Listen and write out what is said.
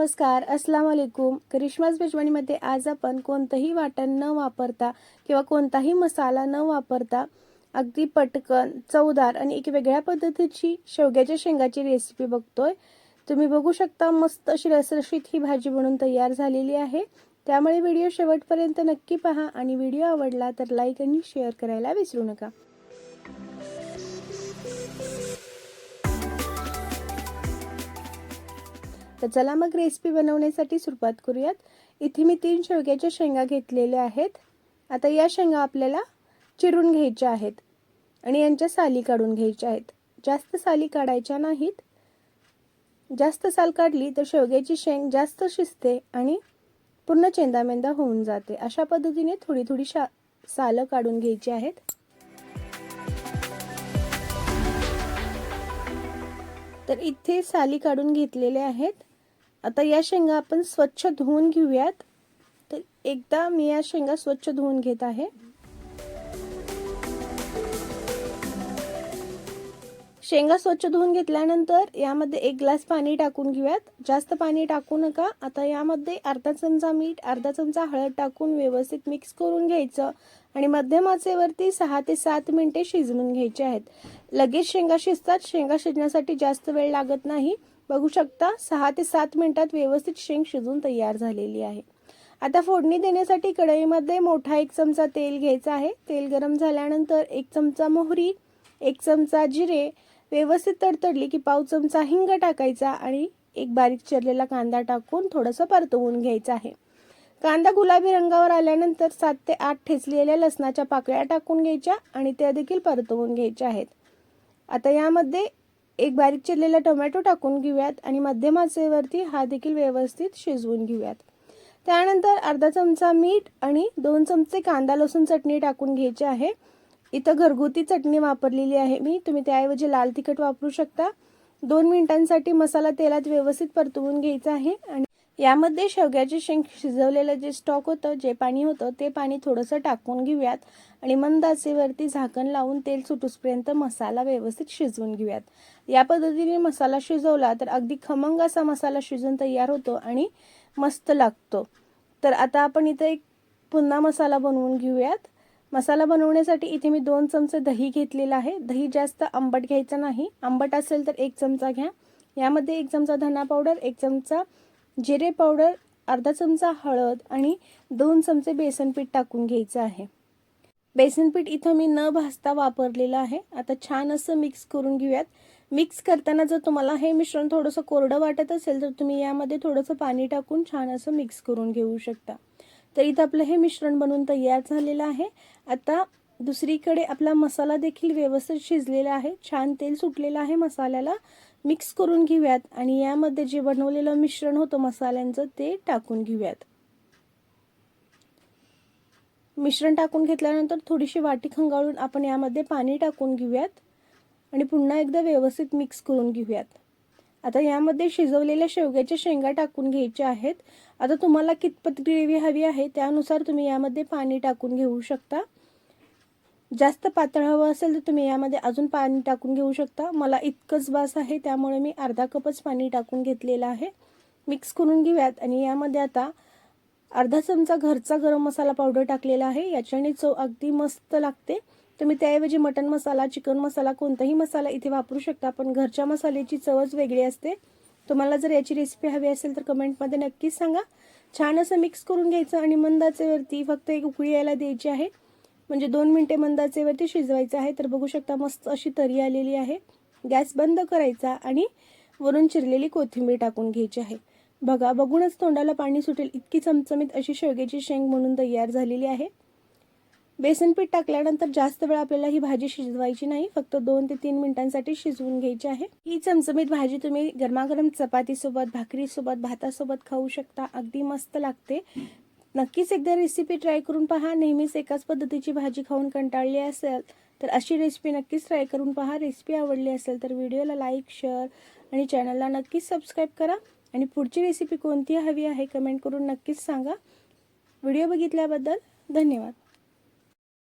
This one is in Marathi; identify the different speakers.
Speaker 1: नमस्कार अस्सलाम वालेकुम करिश्माज मेजवानीमध्ये आज आपण कोणतंही वाटण न वापरता किंवा कोणताही मसाला न वापरता अगदी पटकन चवदार आणि एक वेगळ्या पद्धतीची शेवग्याच्या शेंगाची रेसिपी बघतोय. तुम्ही बघू शकता मस्त अशी रसरशीत ही भाजी बनून तयार झालेली आहे. त्यामुळे व्हिडिओ शेवटपर्यंत नक्की पहा आणि व्हिडिओ आवडला तर लाईक आणि शेअर करायला विसरू नका. तर चला मग रेसिपी बनवण्यासाठी सुरुवात करूयात. इथे मी तीन शेवग्याच्या शेंगा घेतलेल्या आहेत. आता या शेंगा आपल्याला चिरून घ्यायच्या आहेत आणि यांच्या साली काढून घ्यायच्या आहेत. जास्त साली काढायच्या नाहीत. जास्त साल काढली तर शेवग्याची शेंग जास्त शिजते आणि पूर्ण चेंदामेंदा होऊन जाते. अशा पद्धतीने थोडी थोडी शा सालं काढून घ्यायची आहेत. तर इथे साली काढून घेतलेले आहेत. आता या शेंगा आपण स्वच्छ धुवून घेऊयात. तर एकदा मी या शेंगा स्वच्छ धुवून घेत आहे. शेंगा स्वच्छ धुवून घेतल्यानंतर यामध्ये एक ग्लास पाणी टाकून घेऊयात. जास्त पाणी टाकू नका. आता यामध्ये अर्धा चमचा मीठ अर्धा चमचा हळद टाकून व्यवस्थित मिक्स करून घ्यायचं आणि मध्यम आचेवरती सहा ते सात मिनिटे शिजवून घ्यायचे आहेत. लगेच शेंगा शिजतात. शेंगा शिजण्यासाठी जास्त वेळ लागत नाही. बघू शकता सहा ते सात मिनिटात व्यवस्थित शेंग शिजून तयार झालेली आहे. आता फोडणी देण्यासाठी कढईमध्ये मोठा एक चमचा तेल घ्यायचा आहे. तेल गरम झाल्यानंतर एक चमचा मोहरी एक चमचा जिरे व्यवस्थित तडतडली की पाव चमचा हिंग टाकायचा आणि एक बारीक चिरलेला कांदा टाकून थोडंसं परतवून घ्यायचं आहे. कांदा गुलाबी रंगावर आल्यानंतर सात ते आठ ठेचलेल्या लसणाच्या पाकळ्या टाकून घ्यायच्या आणि त्या देखील परतवून घ्यायच्या आहेत. आता यामध्ये एक बारीक चिरलेला टोमॅटो टाकून घेऊयात आणि मध्यम आचेवरती हा देखील व्यवस्थित शिजवून घेऊयात. त्यानंतर अर्धा चमचा मीठ आणि दोन चमचे कांदा लसूण चटणी टाकून घ्यायची आहे. इथं घरगुती चटणी वापरलेली आहे मी. तुम्ही त्याऐवजी लाल तिखट वापरू शकता. दोन मिनिटांसाठी मसाला तेलात व्यवस्थित परतवून घ्यायचा आहे आणि यामध्ये शेवग्याचे शेंग शिजवलेलं जे स्टॉक होतं जे पाणी होतं ते पाणी थोडंसं टाकून घेऊयात. आणि मंद आचेवरती झाकण लावून तेल सुटूसपर्यंत मसाला व्यवस्थित शिजवून घेऊयात. या पद्धतीने मसाला शिजवला तर अगदी खमंग असा मसाला शिजून तयार होतो आणि मस्त लागतो. तर आता आपण इथं एक पुन्हा मसाला बनवून घेऊयात. मसाला बनवण्यासाठी इथे मी दोन चमचे दही घेतलेलं आहे. दही जास्त आंबट घ्यायचं नाही. आंबट असेल तर एक चमचा घ्या. यामध्ये एक चमचा धना पावडर एक चमचा जिरे पावडर अर्धा चमचा हळद आणि दोन चमचे बेसनपीठ टाकून घ्यायचं आहे. बेसनपीठ इथं मी न भाजता वापरलेलं आहे. आता छान असं मिक्स करून घेऊयात. मिक्स करताना जर तुम्हाला हे मिश्रण थोडंसं कोरडं वाटत असेल तर तुम्ही यामध्ये थोडंसं पाणी टाकून छान असं मिक्स करून घेऊ शकता. तर इथं आपलं हे मिश्रण बनवून तयार झालेलं आहे. आता दुसरीकडे आपला मसाला देखील व्यवस्थित शिजलेला आहे. छान तेल सुटलेलं आहे मसाल्याला. मिक्स करून घेऊयात आणि यामध्ये जे बनवलेलं मिश्रण होतं मसाल्यांचं ते टाकून घेऊयात. मिश्रण टाकून घेतल्यानंतर थोडीशी वाटी खंगाळून आपण यामध्ये पाणी टाकून घेऊयात आणि पुन्हा एकदा व्यवस्थित मिक्स करून घेऊयात. आता यामध्ये शिजवलेल्या शेवग्याच्या शेंगा टाकून घ्यायच्या आहेत. आता तुम्हाला कितपत ग्रेव्ही हवी आहे त्यानुसार तुम्ही यामध्ये पाणी टाकून घेऊ शकता. जास्त पातळ हवं असेल तर तुम्ही यामध्ये अजून पाणी टाकून घेऊ शकता. मला इतकंच बास आहे त्यामुळे मी अर्धा कपच पाणी टाकून घेतलेलं आहे. मिक्स करून घेऊयात आणि यामध्ये आता अर्धा चमचा घरचा गरम मसाला पावडर टाकलेला आहे. याच्याने चव अगदी मस्त लागते. तुम्ही त्याऐवजी मटन मसाला चिकन मसाला कोणताही मसाला इथे वापरू शकता पण घरच्या मसाल्याची चवच वेगळी असते. तुम्हाला जर याची रेसिपी हवी असेल तर कमेंटमध्ये नक्कीच सांगा. छान असं मिक्स करून घ्यायचं आणि मंदाचेवरती फक्त एक उकळी यायला द्यायची आहे. म्हणजे दोन मिनटे मंदाचेवरती शिजवायचं आहे. तर बघू शकता मस्त अशी तरी आलेली आहे. गॅस बंद करायचा आणि वरून चिरलेली कोथिंबीर टाकून घ्यायची आहे. बघा बघूनच तोंडाला पाणी सुटेल. इतकी चमचमीत अशी शेवग्याची शेंग म्हणून तयार झालेली आहे. बेसनपीठ टाकल्यानंतर जास्त वेळ आपल्याला ही भाजी शिजवायची नाही. फक्त दोन ते तीन मिनिटांसाठी शिजवून घ्यायची आहे. ही चमचमीत भाजी तुम्ही गरमागरम चपातीसोबत भाकरीसोबत भातासोबत खाऊ शकता. अगदी मस्त लागते. नक्कीच एकदा रेसिपी ट्राय करून पहा. नेहमीच एकाच पद्धतीची भाजी खाऊन कंटाळली असेल तर अशी रेसिपी नक्कीच ट्राय करून पहा. रेसिपी आवडली असेल तर व्हिडिओला लाईक शेअर आणि चॅनलला नक्कीच सबस्क्राईब करा. आणि पुढची रेसिपी कोणती हवी आहे कमेंट करून नक्कीच सांगा. व्हिडिओ बघितल्याबद्दल धन्यवाद.